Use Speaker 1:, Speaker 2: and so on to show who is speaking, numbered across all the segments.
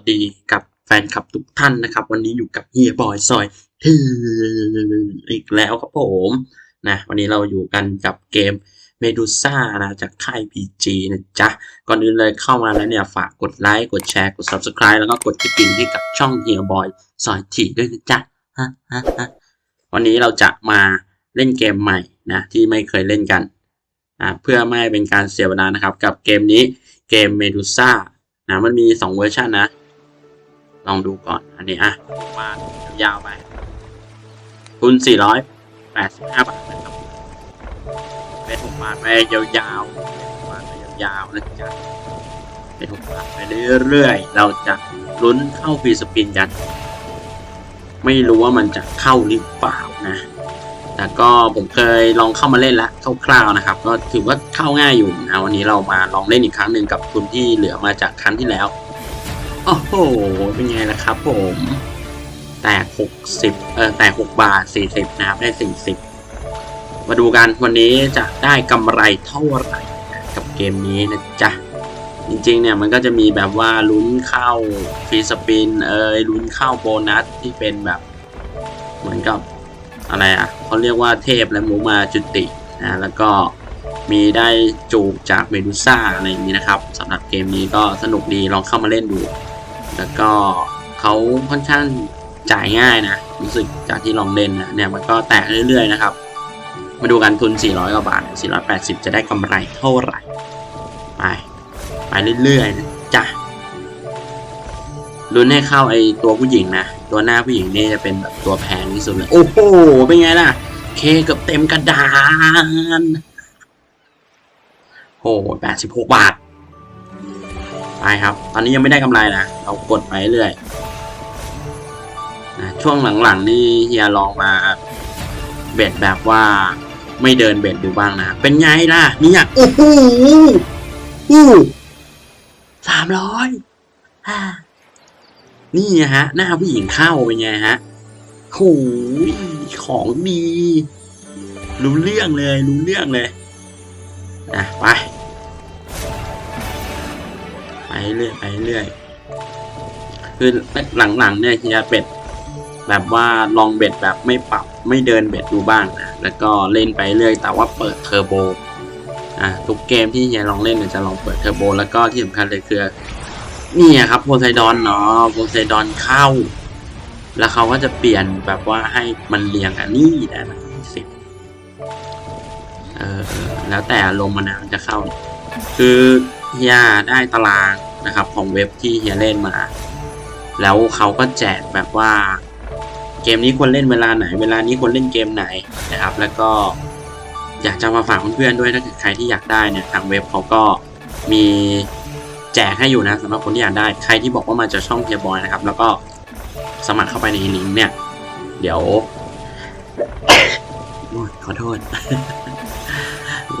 Speaker 1: สดีกับแฟนคลับทุกท่านนะครับ วันนี้อยู่กับเฮียบอยซอยทีอีกแล้วครับผมนะวันนี้เราอยู่กันกับเกมเมดูซ่านะจากค่าย PG นะจ๊ะ ก่อนอื่นเลยเข้ามาแล้วเนี่ย ฝากกดไลค์ กดแชร์ กด Subscribe แล้วก็กดกระดิ่งให้กับช่องเฮียบอยซอยทีด้วยนะจ๊ะฮะฮะฮะวันนี้เราจะมาเล่นเกมใหม่นะที่ไม่เคยเล่นกันอ่าเพื่อไม่เป็นการเสียเวลานะครับ กับเกมนี้เกมเมดูซ่านะมันมีสองเวอร์ชันนะ ลองดูก่อน อันนี้อะมายาวไป ทุน 485 บาทนะครับเป็นหกบาทไปยาวๆเป็นบาทไปยาวๆนะจ๊ะเป็นหกบาทไปเรื่อยๆ เราจะลุ้นเข้าฟรีสปินกัน ไม่รู้ว่ามันจะเข้าหรือเปล่านะ แต่ก็ผมเคยลองเข้ามาเล่นแล้วคร่าวๆนะครับ ก็ถือว่าเข้าง่ายอยู่นะวันนี้เรามาลองเล่นอีกครั้งหนึ่งกับทุนที่เหลือมาจากครั้งที่แล้ว โอ้โห เป็นไงล่ะครับผม แตกหกสิบเออแตกหกบาทสี่สิบนะครับ ได้สี่สิบมาดูกันวันนี้จะได้กำไรเท่าไหร่กับเกมนี้นะจ๊ะ จริงๆเนี่ยมันก็จะมีแบบว่าลุ้นเข้าฟรีสปินเอยลุ้นเข้าโบนัสที่เป็นแบบ เหมือนกับอะไรอะเขาเรียกว่าเทพและมูมาจุตินะแล้วก็มีได้จูบจากเมดูซ่าอะไรอย่างนี้นะครับสำหรับเกมนี้ก็สนุกดีลองเข้ามาเล่นดู แล้วก็เขาค่อนข้างจ่ายง่ายนะ รู้สึกจากที่ลองเล่นนะเนี่ยมันก็แตกเรื่อยๆนะครับ มาดูกันทุน 400กว่าบาท 480 จะได้กำไรเท่าไหร่ ไป ไปเรื่อยๆนะจ้ะลุ้นให้เข้าไอตัวผู้หญิงนะ ตัวหน้าผู้หญิงนี่จะเป็นแบบตัวแพงที่สุดเลย โอ้โห เป็นไงล่ะ เคเกือบเต็มกระดานโอ้แปดสิบหกบาท ไปครับ ตอนนี้ยังไม่ได้กำไรนะเรากดไปเรื่อยนะช่วงหลังๆนี่เฮียลองมาเบ็ดแบบว่าไม่เดินเบ็ดดูบ้างนะ เป็นไงล่ะเนี่ยโอ้โหอู้สามร้อยนี่ฮะ หน้าผู้หญิงเข้าเป็นไงฮะโอ้ยของดี รู้เรื่องเลย รู้เรื่องเลยนะไปไป เรื่อยไปเรื่อยคือหลังๆเนี่ยเฮียเป็ดแบบว่าลองเบ็ดแบบไม่ปรับไม่เดินเบ็ดดูบ้างนะแล้วก็เล่นไปเรื่อยแต่ว่าเปิดเทอร์โบอะทุกเกมที่เฮียลองเล่นเนี่ยจะลองเปิดเทอร์โบแล้วก็ที่สำคัญเลยคือนี่ครับโพไซดอนเนาะโพไซดอนเข้า แล้วเขาก็จะเปลี่ยนแบบว่าให้มันเรียงอันนี้ได้ไหมสิบเออแล้วแต่ลงมานมันจะเข้า คือเฮียได้ตาราง นะครับของเว็บที่เฮียเล่นมา แล้วเขาก็แจกแบบว่าเกมนี้ควรเล่นเวลาไหน เวลานี้ควรเล่นเกมไหนนะครับ แล้วก็อยากจะมาฝากเพื่อนๆด้วยถ้าเกิดใครที่อยากได้เนี่ยทางเว็บเขาก็มีแจกให้อยู่นะสำหรับคนที่อยากได้ใครที่บอกว่ามาจากช่องเฮียบอยนะครับ แล้วก็สมัครเข้าไปในลิงก์เนี่ย เดี๋ยวขอโทษ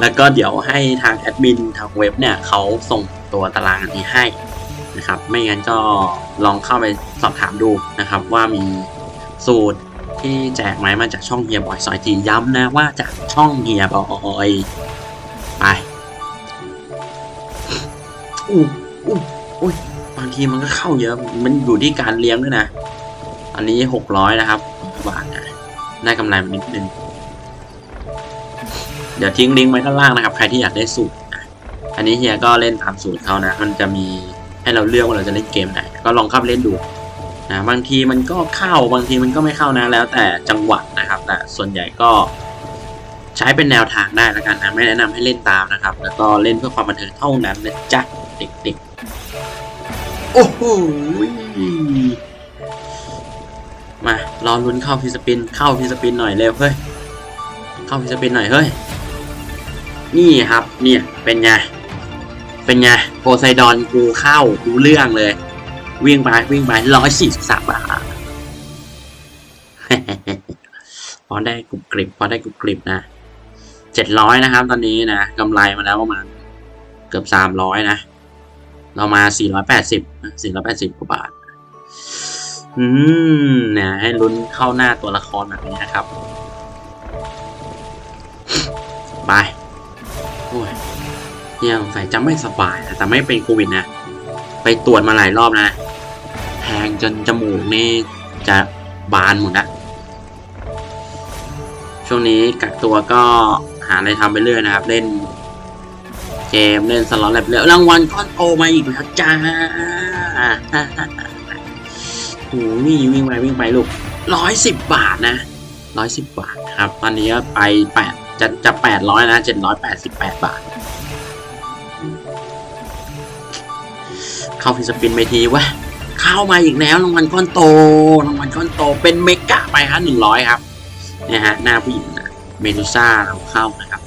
Speaker 1: แล้วก็เดี๋ยวให้ทางแอดมินทางเว็บเนี่ยเขาส่ง ตัวตารางนี้ให้นะครับ ไม่งั้นก็ลองเข้าไปสอบถามดูนะครับ ว่ามีสูตรที่แจกไหมมาจากช่องเฮียบอยซอยจีย้ำนะว่าจากช่องเฮียบอยไปอู้อู้อุ้ยบางทีมันก็เข้าเยอะ มันอยู่ที่การเลี้ยงด้วยนะ อันนี้หกร้อยนะครับบาทนะได้กำไรมานิดนึง เดี๋ยวทิ้งลิงก์ไว้ด้านล่างนะครับ ใครที่อยากได้สูตร อันนี้เฮียก็เล่นตามสูตรเขานะ มันจะมีให้เราเลือกว่าเราจะเล่นเกมไหน ก็ลองเข้าไปเล่นดูนะบางทีมันก็เข้าบางทีมันก็ไม่เข้านะแล้วแต่จังหวะนะครับ แต่ส่วนใหญ่ก็ใช้เป็นแนวทางได้แล้วกันนะไม่แนะนำให้เล่นตามนะครับ แล้วก็เล่นเพื่อความบันเทิงเท่านั้นนะจ๊ะเด็กๆ โอ้โหมารอลุ้นเข้าฟิสปินเข้าฟิสปินหน่อยเร็วเฮ้ยเข้าฟิสปินหน่อยเฮ้ยนี่ครับเนี่ยเป็นไง เป็นไงโพไซดอนกูเข้าดูเรื่องเลย วิ่งไปวิ่งไปร้อยสี่สิบสามบาทพอได้กรุบกริบพอได้กรุบกริบนะเจ็ดร้อยนะครับ ตอนนี้นะกำไรมาแล้วประมาณเกือบสามร้อยนะ เรามาสี่ร้อยแปดสิบสี่ร้อยแปดสิบกว่าบาท อืมเนี่ยให้ลุ้นเข้าหน้าตัวละครแบบนี้นะครับ เฮียสงสัยจะไม่สบายนะแต่ไม่เป็นโควิดนะไปตรวจมาหลายรอบนะแทงจนจมูกนี่จะบานหมดละช่วงนี้กักตัวก็หาอะไรทำไปเรื่อยนะครับ เล่นเกมเล่นสล็อตอะไรเรื่อยรางวัลก้อนโตมาอีกแล้วจ้าโอ้นี่วิ่งไปวิ่งไปลูกร้อยสิบบาทนะร้อยสิบบาทครับ ตอนนี้ไปแปดจะจะแปดร้อยนะเจ็ดร้อยแปดสิบแปดบาท เข้าฟิสปินไปทีวะเข้ามาอีกแล้วรางวัลก้อนโตรางวัลก้อนโตเป็นเมกะไปครับหนึ่งร้อยครับเนี่ยฮะหน้าผู้หญิงนะเมดูซ่าเราเข้านะครับ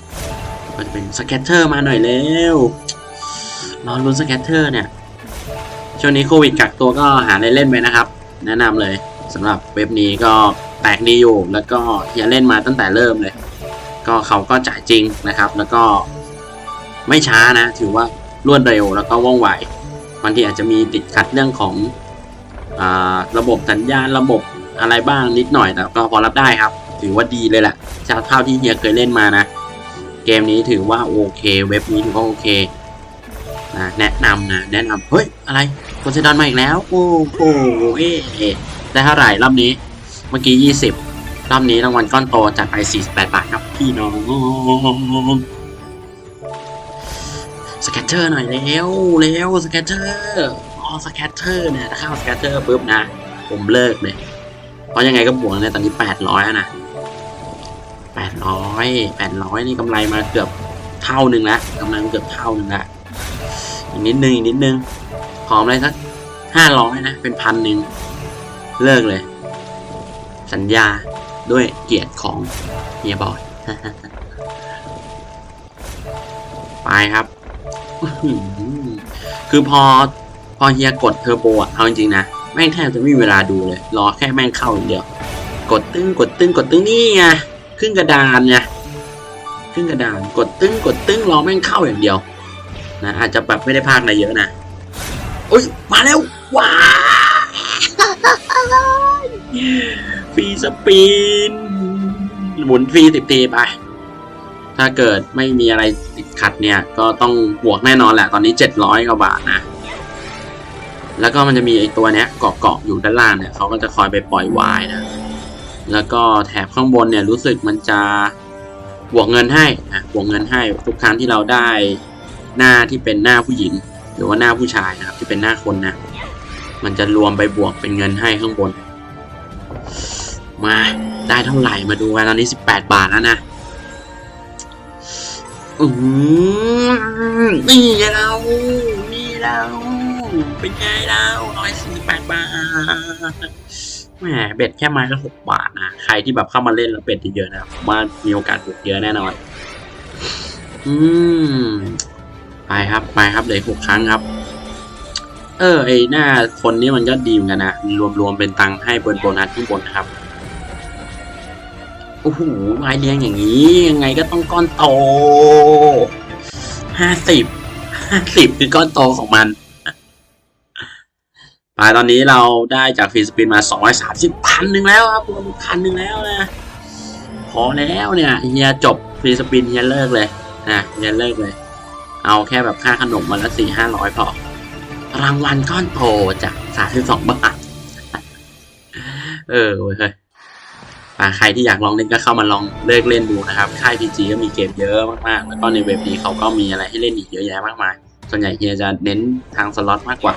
Speaker 1: ก็จะเป็นสแกตเตอร์มาหน่อยเร็วรอลุ้นสแกตเตอร์เนี่ยช่วงนี้โควิดกักตัวก็หาอะไรเล่นไปนะครับ แนะนำเลยสำหรับเว็บนี้ก็แตกดีอยู่แล้วก็อย่าเล่นมาตั้งแต่เริ่มเลย ก็เขาก็จ่ายจริงนะครับ แล้วก็ไม่ช้านะ ถือว่ารวดเร็วแล้วก็ว่องไว บางทีอาจจะมีติดขัดเรื่องของอระบบสัญญาณระบบอะไรบ้างนิดหน่อยแต่ก็พอรับได้ครับ ถือว่าดีเลยแหละจากเท่าที่เฮียเคยเล่นมานะ เกมนี้ถือว่าโอเค เว็บนี้ถือว่าโอเคนะแนะนำนะแนะนำเฮ้ย อะไรโพไซดอนมาอีกแล้ว โอ้โหเอ๊ะได้เท่าไหร่รอบนี้ เมื่อกี้ 20 รอบนี้รางวัลก้อนโตจัดไป 48 บาทครับ พี่น้อง แกตเตอร์หน่อยเร็วเร็วสแกตเตอร์อ๋อสแกตเตอร์เนี่ยถ้าเข้าสแกตเตอร์ปุ๊บนะ ผมเลิกเลย เพราะยังไงก็บวกเนี่ยตอนนี้แปดร้อยนะแปดร้อยแปดร้อยนี่กำไรมาเกือบเท่าหนึ่งแล้วกำไรมาเกือบเท่าหนึ่งล้วอีกนิดนึงอีกนิดนึงขออะไรสักห้าร้อยนะ เป็นพันหนึ่งเลิกเลย สัญญาด้วยเกียรติของเฮียบอยไปครับ คือพอพอเฮียกดเทอร์โบอะเอาจริงๆนะแม่งแทบจะไม่มีเวลาดูเลย รอแค่แม่งเข้าอย่างเดียว กดตึ้งกดตึ้งกดตึ้งนี่ไงขึ้นกระดานไงขึ้นกระดาน กดตึ้งกดตึ้งรอแม่งเข้าอย่างเดียวนะอาจจะแบบไม่ได้พากอะไรเยอะนะอุ้ยมาแล้วว้าฟรีสปินหมุนฟรีสิบทีไป ถ้าเกิดไม่มีอะไรติดขัดเนี่ย ก็ต้องบวกแน่นอนแหละ ตอนนี้เจ็ดร้อยกว่าบาทนะ แล้วก็มันจะมีไอตัวเนี้ยเกาะๆอยู่ด้านล่างเนี่ยเขาก็จะคอยไปปล่อยวายนะ แล้วก็แถบข้างบนเนี่ยรู้สึกมันจะบวกเงินให้นะบวกเงินให้ทุกครั้งที่เราได้หน้าที่เป็นหน้าผู้หญิง หรือว่าหน้าผู้ชายนะครับ ที่เป็นหน้าคนนะ มันจะรวมไปบวกเป็นเงินให้ข้างบน มาได้เท่าไหร่มาดูกันตอนนี้สิบแปดบาทแล้วนะ อืมนี่เรานี่เราเป็นไงเราร้อยสี่แปดบาทแหมเบ็ดแค่ไม้ละหกบาทนะใครที่แบบเข้ามาเล่นแล้วเบ็ดเยอะๆนะผมว่ามีโอกาสบวกเยอะแน่นอนอืมไปครับไปครับเหลือหกครั้งครับ เออไอหน้าคนนี้มันก็ดีเหมือนกันนะรวมๆเป็นตังค์ให้เบิร์นโบนัสข้างบนนะครับ โอ้โหไม้เลี้ยงอย่างนี้ ยังไงก็ต้องก้อนโตห้าสิบห้าสิบคือก้อนโตของมันไปตอนนี้เราได้จากฟีสปินมาสองร้อยสามสิบพันหนึ่งแล้วครับรวมพันหนึ่งแล้วนะพอแล้วเนี่ยเฮียจบฟรีสปินเฮียเลิกเลยนะเฮียเลิกเลย เอาแค่แบบค่าขนมมาละสี่ห้าร้อยพอ รางวัลก้อนโตจากสามสิบสองบาท เออเว้ยเฮ้ย ใครที่อยากลองเล่นก็เข้ามาลองเลิกเล่นดูนะครับ ค่าย PG ก็มีเกมเยอะมากๆ แล้วก็ในเว็บนี้เขาก็มีอะไรให้เล่นอีกเยอะแยะมากมาย ส่วนใหญ่เฮียจะเน้นทางสล็อตมากกว่า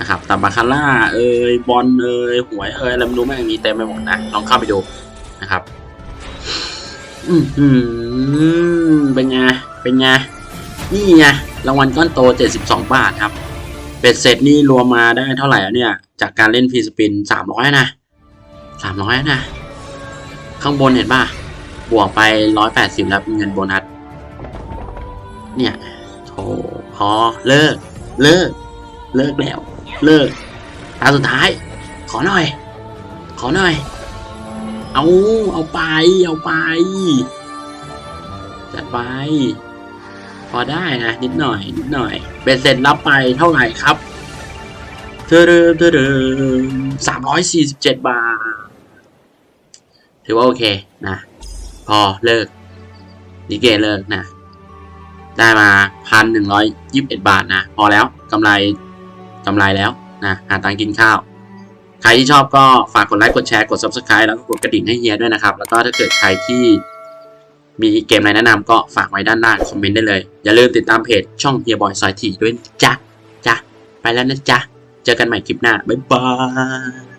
Speaker 1: นะครับแต่บาคาร่าเอ่ยบอลเอ่ยหวยเอ่ยอะไรไม่รู้แม่งมีเต็มไปหมดนะ ลองเข้าไปดูนะครับอืมอืมเป็นไง เป็นไง นี่ไง รางวัลก้อนโต 72 บาทครับ เบ็ดเสร็จนี่รวมมาได้เท่าไหร่เนี่ย จากการเล่นฟรีสปิน 300 นะ 300 นะ ข้างบนเห็นป่ะ บวกไปร้อยแปดสิบแล้วเป็นเงินโบนัส เนี่ยโถพอเลิก เลิก เลิกแล้ว เลิกตาสุดท้าย ขอหน่อย ขอหน่อย เอาเอาไป เอาไป จัดไป พอได้นะ นิดหน่อย นิดหน่อยเป็นเสร็จรับไปเท่าไหร่ครับเธอเดิมเธอเดิมสามร้อยสี่สิบเจ็ดบาท ถือว่าโอเคนะ พอเลิกนิเกเลิกนะ ได้มาพันหนึ่งร้อยยิบเอ็ดบาทนะ พอแล้วกำไรกำไรแล้วนะหาตังค์กินข้าว ใครที่ชอบก็ฝากกดไลค์กดแชร์กด subscribe แล้วก็กดกระดิ่งให้เฮียด้วยนะครับ แล้วก็ถ้าเกิดใครที่มีเกมอะไรแนะนำก็ฝากไว้ด้านล่างคอมเมนต์ได้เลย อย่าลืมติดตามเพจช่องเฮียบอยซอยถี่ด้วยจ้ะจ้ะไปแล้วนะจ๊ะ เจอกันใหม่คลิปหน้า บ๊ายบาย